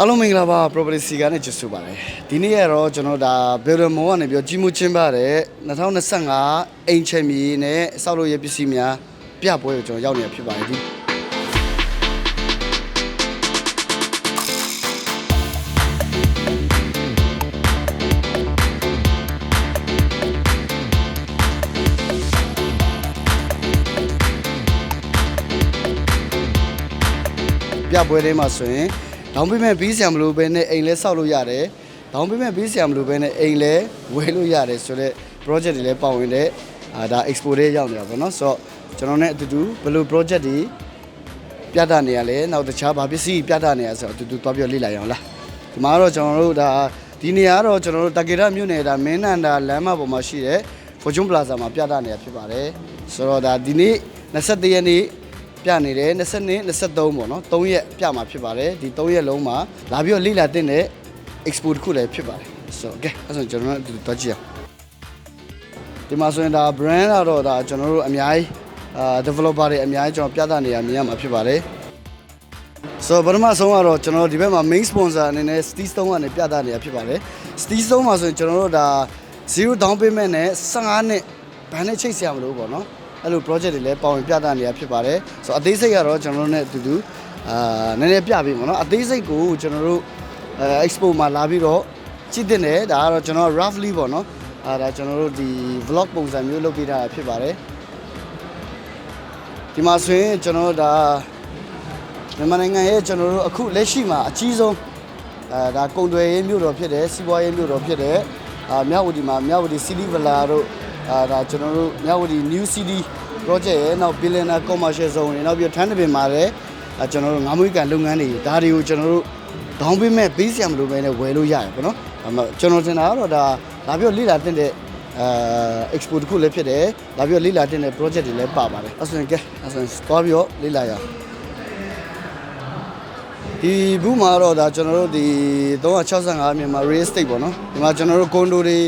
အားလုံးမင်္ဂလာပါ property စီကနေကျေးဇူးပါတယ်ဒီနေ့ကတော့ကျွန်တော်ဒါ builder mo ကနေပြီးတော့ကြီးမှုချင်းပါတဲ့2025အိမ်ချမ်းမြေနဲ့စောက်လို့ရပစ္စည်းများပြပွဲကိုကျွန်တော်ရောက်နေတာဖြစ်ပါတယ်ဒီပြပွဲထဲမှာဆိုရင် ဒေါင်းပေးမဲ့ပြီးဆရာမလို့ပဲနဲ့အိမ်လဲစောက်လို့ရတယ်ဒေါင်းပေးမဲ့ပြီးဆရာမလို့ပဲနဲ့အိမ်လဲဝယ်လို့ရတယ်ဆိုတော့ project တွေလည်းပါဝင်တဲ့အာဒါ expo တွေရောက်နေတာပေါ့နော်ဆိုတော့ကျွန်တော်နဲ့အတူတူဘယ်လို project တွေပြသနေရလဲနောက်တခြားဘာပစ္စည်းပြသနေရဆိုတော့အတူတူသွားပြလေ့လာရအောင်လားဒီမှာတော့ကျွန်တော်တို့ဒါဒီနေရာကတော့ကျွန်တော်တို့တကေရမြို့နယ်ဒါမင်းနန္ဒာလမ်းမပေါ်မှာရှိတဲ့ Fortune Plaza မှာပြသနေတာဖြစ်ပါတယ်ဆိုတော့ဒါဒီနေ့21ရက်နေ့ ပြနေတယ်22 23ပေါ့နော်3ရက်ပြမှာဖြစ်ပါတယ်ဒီ3ရက်လုံးမှာလာပြီးတော့လေ့လာတင်တဲ့ expo တစ်ခုလည်းဖြစ်ပါတယ်ဆိုတော့ okay အဲ့ဆိုကျွန်တော်တို့အတူတူသွားကြည့်အောင်ဒီမှာဆိုရင်ဒါ brand ကတော့ဒါကျွန်တော်တို့အများကြီးအာ developer တွေအများကြီးကျွန်တော်ပြသနေရမြင်ရမှာဖြစ်ပါတယ်ဆိုတော့ပထမဆုံးကတော့ကျွန်တော်တို့ဒီဘက်မှာ main sponsor အနေနဲ့ Steve Stone ကနေပြသနေတာဖြစ်ပါတယ် Steve Stone မှာဆိုရင်ကျွန်တော်တို့ဒါ0 down payment နဲ့15နှစ်ဘဏ်နဲ့ချိတ်ဆရာမလို့ပေါ့နော် အဲ့လို project တွေလည်းပါဝင်ပြသနေတာဖြစ်ပါတယ်ဆိုတော့အသေးစိတ်ကတော့ကျွန်တော်တို့ ਨੇ အတူတူအာနည်းနည်းပြပေးပါနော်အသေးစိတ်ကိုကျွန်တော်တို့အဲ expo မှာလာပြီးတော့ကြည့်တင်တယ်ဒါကတော့ကျွန်တော် roughly ပေါ့နော်အာဒါကျွန်တော်တို့ဒီ vlog ပုံစံမျိုးလုပ်ပေးထားတာဖြစ်ပါတယ်ဒီမှာဆိုရင်ကျွန်တော်တို့ဒါမြန်မာနိုင်ငံရဲ့ကျွန်တော်တို့အခုလက်ရှိမှာအကြီးဆုံးအဲဒါကုံတွေရေးမြို့တော်ဖြစ်တယ်စီးပွားရေးမြို့တော်ဖြစ်တယ်အာမြဝတီမှာမြဝတီစီလီဗလာတို့ အာဒါကျွန်တော်တို့မြဝတီ New City project ရဲ့နောက် billionaire commercial zone တွေနောက်ပြီးတော့ထန်းတပင်မှာလည်းအာကျွန်တော်တို့ငါးမွေးကန်လုပ်ငန်းတွေဒါတွေကိုကျွန်တော်တို့ဒေါင်းပေးမဲ့ပေးစရာမလိုပဲနဲ့ဝယ်လို့ရတယ်ပေါ့နော်အမကျွန်တော်ထင်တာကတော့ဒါလာပြီးတော့လေ့လာတင်တဲ့အဲ expo တစ်ခုလည်းဖြစ်တယ်လာပြီးတော့လေ့လာတင်တဲ့ project တွေလည်းပါပါတယ်အဲ့ဆိုရင်ကဲအဲ့ဆိုရင်သွားပြီးတော့လေ့လာရအောင်ဒီဘူးမှာတော့ဒါကျွန်တော်တို့ဒီ365မြန်မာ real estate ပေါ့နော်ဒီမှာကျွန်တော်တို့ကွန်ဒိုတွေ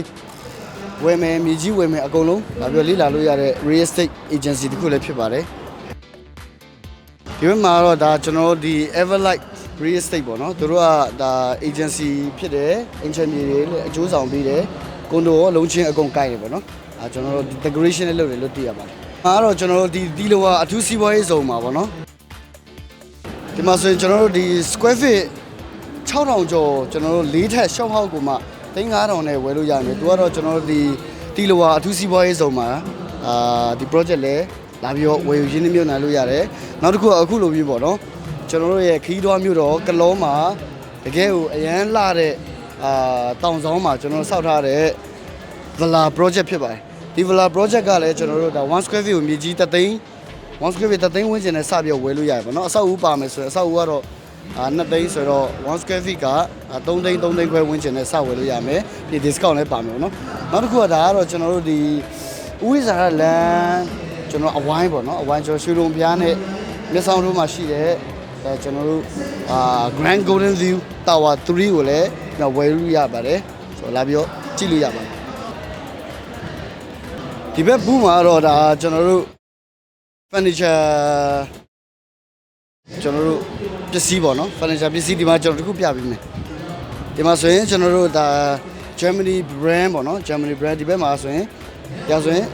ဝယ်မယ်မြေကြီးဝယ်မယ်အကုန်လုံးဒါပြီးတော့လေ့လာလို့ရတဲ့ real estate agency တခုလည်းဖြစ်ပါတယ်ဒီဘက်မှာတော့ဒါကျွန်တော်တို့ဒီ Everlight real estate ပေါ့နော်သူတို့ကဒါ agency ဖြစ်တယ်အင်ဂျင်နီယာတွေလည်းအကျိုးဆောင်ပေးတယ်ကွန်ဒိုရောလုံးချင်းအကုန်ကိုက်တယ်ပေါ့နော်အဲကျွန်တော်တို့ decoration လည်းလုပ်တယ်လို့သိရပါတယ်အားတော့ကျွန်တော်တို့ဒီဒီလိုကအထူးစီးပွားရေးဇုံမှာပေါ့နော်ဒီမှာဆိုရင်ကျွန်တော်တို့ဒီ square feet 6000ကျော်ကျွန်တော်တို့၄ထပ်ရှောက်ဟောက်ကိုမှ 3500နဲ့ဝယ်လို့ရမယ်။သူကတော့ကျွန်တော်တို့ဒီတီလိုဝါအထူးစီးပွားရေးဆောင်မှာအာဒီ project လဲလာပြီးတော့ဝယ်ယူရင်းနှီးမြှုပ်နှံလို့ရတယ်။နောက်တစ်ခုကအခုလိုမျိုးပေါ့နော်။ကျွန်တော်တို့ရဲ့ခီးသွွားမျိုးတော့ကလောမှာတကယ်ကိုအရန်လှတဲ့အာတောင်ဆောင်မှာကျွန်တော်တို့စောက်ထားတဲ့ Villa project ဖြစ်ပါတယ်။ဒီ Villa project ကလည်းကျွန်တော်တို့ဒါ1 square feet ကိုမြေကြီး3သိန်း1 square feet 3သိန်းဝန်းကျင်နဲ့စပြီးတော့ဝယ်လို့ရတယ်ပေါ့နော်။အဆောက်အဦပါမယ်ဆိုရင်အဆောက်အဦကတော့ အာ2သိန်းဆိုတော့1 square feet က3သိန်း3သိန်းခွဲဝန်းကျင်နဲ့စဝယ်လို့ရမယ်။ဒီ discount လည်းပါမယ်ပေါ့နော်။နောက်တစ်ခုကဒါကတော့ကျွန်တော်တို့ဒီဥဝိဇာရလန်ကျွန်တော်အဝိုင်းပေါ့နော်။အဝိုင်းကျွန်တော်ရွှေလုံပြားနဲ့မျက်စောင်းတို့မှာရှိတဲ့အဲကျွန်တော်တို့အာ Grand Golden View Tower 3ကိုလည်းကျွန်တော်ဝယ်လို့ရပါတယ်။ဆိုတော့လာပြီးတော့ကြည့်လို့ရပါတယ်။ဒီဘက်ဘူးမှာတော့ဒါကျွန်တော်တို့ furniture ကျွန်တော်တို့ပစ္စည်းပေါ့နော် furniture ပစ္စည်းဒီမှာကျွန်တော်တခုပြပေးမယ်ဒီမှာဆိုရင်ကျွန်တော်တို့ဒါ Germany brand ပေါ့နော် Germany brand ဒီဘက်မှာဆိုရင်ရဆိုရင်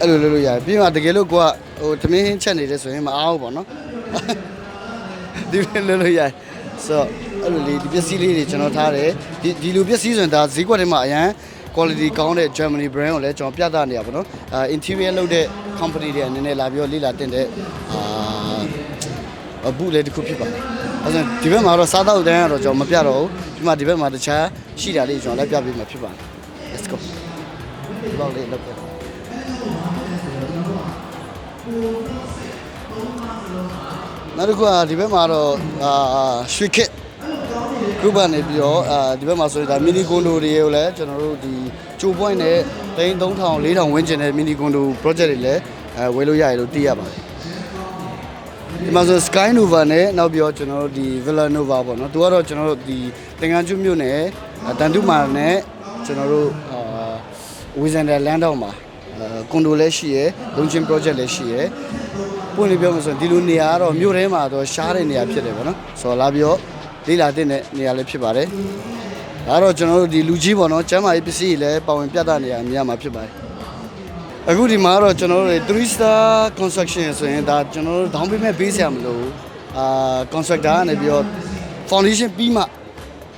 အဲ့လိုလုပ်လို့ရတယ်ပြီးမှတကယ်လို့ကိုကဟိုသမင်းဟင်းချက်နေတယ်ဆိုရင်မအားဘူးပေါ့နော်ဒီဘက်လုပ်လို့ရတယ်ဆိုတော့အဲ့လိုလေးဒီပစ္စည်းလေးတွေကျွန်တော်ထားတယ်ဒီဒီလိုပစ္စည်းဆိုရင်ဒါဈေးကွက်ထဲမှာအရန် quality ကောင်းတဲ့ Germany brand ကိုလည်းကျွန်တော်ပြသနေရပါတော့အာ interior လုပ်တဲ့ company တွေအနေနဲ့လာပြီးတော့လေ့လာတင်တဲ့အာဘူးလေးတစ်ခုဖြစ်ပါတယ်အဲဒါဒီဘက်မှာတော့စားတော့တန်းကတော့ကျွန်တော်မပြတော့ဘူးဒီမှာဒီဘက်မှာတခြားရှိတာလေးကျွန်တော်လည်းပြပေးမှာဖြစ်ပါတယ် let's go ဒီလောက်လေးလုပ်ပြနောက်တစ်ခုကဒီဘက်မှာတော့အာရွှေခက် group ကနေပြီးတော့အာဒီဘက်မှာဆိုရင်ဒါမီနီကွန်ဒိုတွေကိုလည်းကျွန်တော်တို့ဒီချိုပွိုင်းနဲ့သိန်း3000 4000ဝန်းကျင်တဲ့မီနီကွန်ဒို project တွေလည်းအဲဝယ်လို့ရတယ်လို့သိရပါတယ်ဒီမှာဆို Sky Nova နဲ့နောက်ပြီးတော့ကျွန်တော်တို့ဒီ Villa Nova ပေါ့နော်သူကတော့ကျွန်တော်တို့ဒီသင်္ကန်းကျွမြို့နယ်တန်တုမာနဲ့ကျွန်တော်တို့အာဝီဇန်ဒါလန်ဒေါမှာအဲကွန်ဒိုလည်းရှိရယ်လုံချင်း project လည်းရှိရယ်ပွင့်လေးပြောမှဆိုရင်ဒီလိုနေရာကတော့မြို့ထဲမှာတော့ရှားတဲ့နေရာဖြစ်တယ်ပေါ့နော်ဆိုတော့လာပြီးတော့ လေးလာတဲ့နေရာလေးဖြစ်ပါတယ်ဒါတော့ကျွန်တော်တို့ဒီလူကြီးပေါ့နော်ကျမ်းမာရေးပစ္စည်းတွေလည်းပါဝင်ပြသနေရအများမှာဖြစ်ပါတယ်အခုဒီမှာကတော့ကျွန်တော်တို့3 star construction ဆိုရင်ဒါကျွန်တော်တို့ down payment ပေးစရာမလိုဘူးအာ constructor ကနေပြီးတော့ foundation ပြီးမှ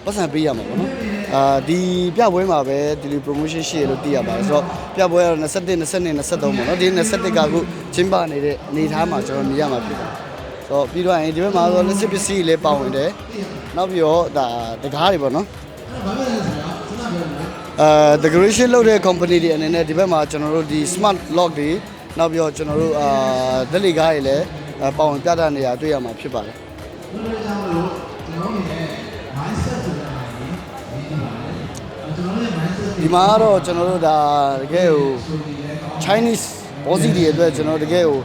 ပတ်စံပေးရမှာပေါ့နော်အာဒီပြပွဲမှာပဲဒီလို promotion ရှိရလို့သိရပါတယ်ဆိုတော့ပြပွဲကတော့21 22 23ပေါ့နော်ဒီ21ကအခုချင်းပနေတဲ့အနေအထားမှာကျွန်တော်မြင်ရမှာဖြစ်ပါတယ်ဆိုတော့ပြီးတော့ရင်ဒီဘက်မှာဆိုလက်စစ်ပစ္စည်းတွေလည်းပါဝင်တယ် နောက်ပြီးတော့ဒါတကားတွေပေါ့နော်အဲ decoration လုပ်တဲ့ company တွေအနေနဲ့ဒီဘက်မှာကျွန်တော်တို့ဒီ smart lock တွေနောက်ပြီးတော့ကျွန်တော်တို့အာဒလီကားတွေလည်းအာပါဝင်ပြသနေရတွေ့ရမှာဖြစ်ပါတယ်ဒီမှာကတော့ကျွန်တော်တို့ဒါတကယ်ဟို Chinese ဘောစီတွေအတွက်ကျွန်တော်တကယ်ဟို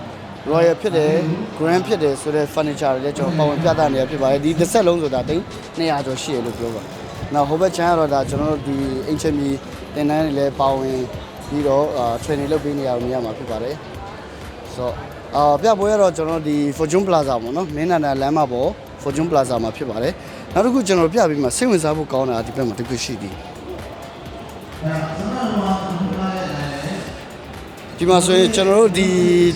royal ဖြစ်တယ် grand ဖြစ်တယ်ဆိုတဲ့ furniture တွေလည်းကျွန်တော်ပါဝင်ပြသနေရဖြစ်ပါတယ်ဒီတစ်ဆက်လုံးဆိုတာတိ200ကျော်ရှိရလို့ပြောပါနောက်ဟိုဘက်ချမ်းကတော့ဒါကျွန်တော်တို့ဒီအင်ချင်မီတင်တန်းတွေလည်းပါဝင်ပြီးတော့အာ training လုပ်ပေးနေရအောင်မြင်ရမှာဖြစ်ပါတယ်ဆိုတော့အာပြပွဲကတော့ကျွန်တော်ဒီ Fortune Plaza ပေါ့နော်မင်းနာနာလမ်းမပေါ် Fortune Plaza မှာဖြစ်ပါတယ်နောက်တစ်ခုကျွန်တော်ပြပြီးမှစိတ်ဝင်စားဖို့ကောင်းတာဒီဘက်မှာတစ်ခုရှိသေးတယ် ဒီမှာဆိုရင်ကျွန်တော်တို့ဒီ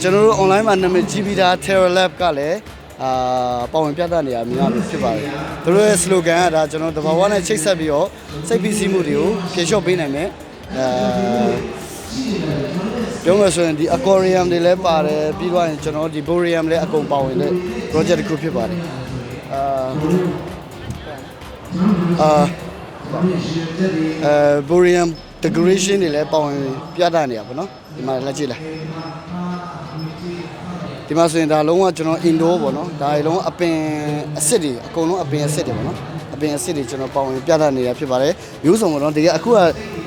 ကျွန်တော်တို့ online မှာနာမည်ကြီးပြီးသား Terra Lab ကလည်းအာပါဝင်ပြသနေရအများကြီးဖြစ်ပါတယ်သူတို့ရဲ့ slogan ကဒါကျွန်တော်တဘာဝနဲ့ချိတ်ဆက်ပြီးတော့စိတ်ဖိစီးမှုတွေကိုဖြေလျှော့ပေးနိုင်မယ်အဲပြောမယ်ဆိုရင်ဒီ aquarium တွေလည်းပါတယ်ပြီးတော့ရင်ကျွန်တော်ဒီ borium လည်းအကုန်ပါဝင်တဲ့ project တစ်ခုဖြစ်ပါတယ်အာအာအဲ borium decoration တွေလည်းပါဝင်ပြသနေရပါတော့ဒီမှာလက်ကြည့်လိုက်ဒီမှာဆိုရင်ဒါလုံးဝကျွန်တော် indoor ပေါ့နော်ဒါတွေလုံးဝအပင်အစ်စ်တွေအကုန်လုံးအပင်အစ်စ်တွေပေါ့နော်အပင်အစ်စ်တွေကျွန်တော်ပါဝင်ပြသနေရဖြစ်ပါတယ်မျိုးစုံပေါ့နော်တကယ်အခုက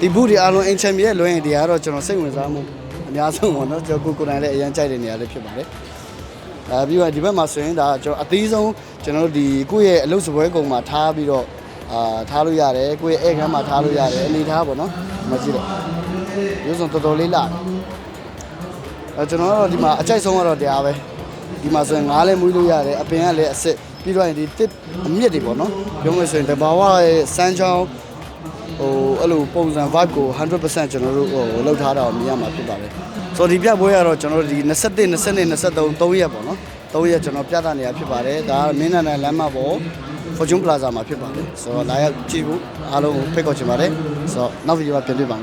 ဒီဘူးတွေအားလုံးအင်ချန်မီရဲ့လွှဲရင်ဒီကတော့ကျွန်တော်စိတ်ဝင်စားမှုအများဆုံးပေါ့နော်ကျွန်တော်ကိုယ်ကိုယ်တိုင်လည်းအရင်ကြိုက်တဲ့နေရာလေးဖြစ်ပါတယ်အဲပြီးတော့ဒီဘက်မှာဆိုရင်ဒါကျွန်တော်အသေးဆုံးကျွန်တော်တို့ဒီကိုယ့်ရဲ့အလုပ်စပွဲကုံမှာထားပြီးတော့ အာထားလို့ရတယ်ကိုယ့်ရဲ့ဧကန်းမှာထားလို့ရတယ်အနေထားပေါ့နော်ဒီမှာကြည့်တော့မျိုးစုံတော်တော်လေးလာတယ်အဲကျွန်တော်ကတော့ဒီမှာအကြိုက်ဆုံးကတော့တရားပဲဒီမှာဆိုရင်ငားလည်းမွေးလို့ရတယ်အပင်ကလည်းအစ်စ်ပြီးတော့ရင်ဒီတစ်အမြင့်တွေပေါ့နော်ပြောမယ်ဆိုရင်တဘာဝရဲ့စမ်းချောင်းဟိုအဲ့လိုပုံစံ vibe ကို100%ကျွန်တော်တို့ဟိုလောက်ထားတာကိုမြင်ရမှာဖြစ်ပါတယ်ဆိုတော့ဒီပြပွဲကတော့ကျွန်တော်တို့ဒီ21 22 23 3ရက်ပေါ့နော်3ရက်ကျွန်တော်ပြသနေရဖြစ်ပါတယ်ဒါကမင်းနာနယ်လမ်းမပေါ် Fortune Plaza မှာဖြစ်ပါတယ်ဆိုတော့လာရောက်ကြည့်ဖို့အားလုံးကိုဖိတ်ခေါ်ချင်ပါတယ်ဆိုတော့နောက်ဗီဒီယိုမှာပြန်တွေ့ပါမယ်